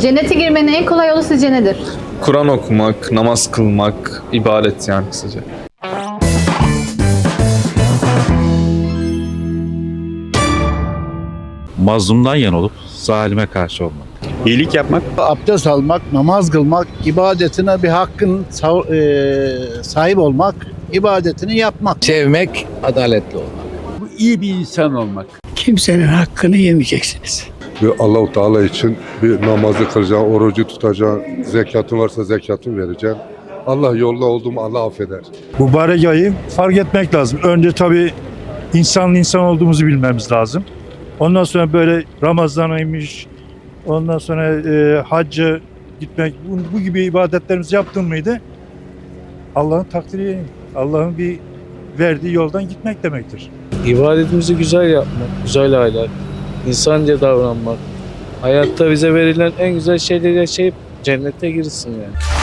Cennete girmenin en kolay yolu sizce nedir? Kur'an okumak, namaz kılmak, ibadet yani kısaca. mazlumdan yan olup zalime karşı olmak. İyilik yapmak, abdest almak, namaz kılmak, ibadetine bir hakkın e, sahip olmak, ibadetini yapmak. Sevmek, adaletli olmak. iyi bir insan olmak. Kimsenin hakkını yemeyeceksiniz. Ve Allahu Teala için bir namazı kılacaksın, orucu tutacaksın, zekatın varsa zekatını vereceksin. Allah yolda olduğumu Allah affeder. Mübarek ayı fark etmek lazım. Önce tabii insanlı insan olduğumuzu bilmemiz lazım. Ondan sonra böyle Ramazan ayıymış, ondan sonra e, hacca gitmek, bu, bu gibi ibadetlerimizi yaptın mıydı? Allah'ın takdiri, Allah'ın bir verdiği yoldan gitmek demektir. İbadetimizi güzel yapmak, güzel ahlak, insanca davranmak, hayatta bize verilen en güzel şeyleri yaşayıp cennete girsin yani.